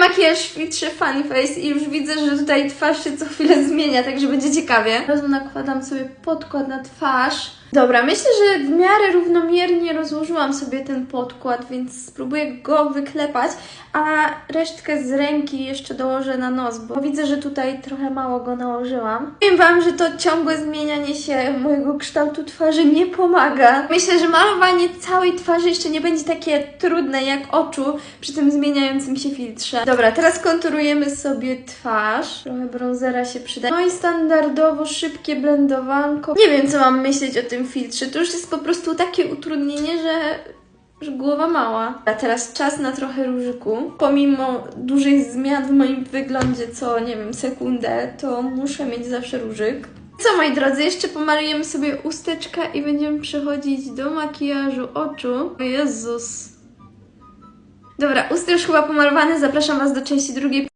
makijaż filtrze Funny Face i już widzę, że tutaj twarz się co chwilę zmienia, także będzie ciekawie. Od nakładam sobie podkład na twarz. Dobra, myślę, że w miarę równomiernie rozłożyłam sobie ten podkład, więc spróbuję go wyklepać, a resztkę z ręki jeszcze dołożę na nos, bo widzę, że tutaj trochę mało go nałożyłam. Powiem Wam, że to ciągłe zmienianie się mojego kształtu twarzy nie pomaga. Myślę, że malowanie całej twarzy jeszcze nie będzie takie trudne jak oczu przy tym zmieniającym się filtrze. Dobra, teraz konturujemy sobie twarz. Trochę bronzera się przyda. No i standardowo szybkie blendowanko. Nie wiem, co mam myśleć o tym filtrze. To już jest po prostu takie utrudnienie, że głowa mała. A teraz czas na trochę różyku. Pomimo dużych zmian w moim wyglądzie, co nie wiem, sekundę, to muszę mieć zawsze różyk. Co moi drodzy, jeszcze pomalujemy sobie usteczka i będziemy przechodzić do makijażu oczu. O Jezus. Dobra, ustę już chyba pomalowane, zapraszam Was do części drugiej.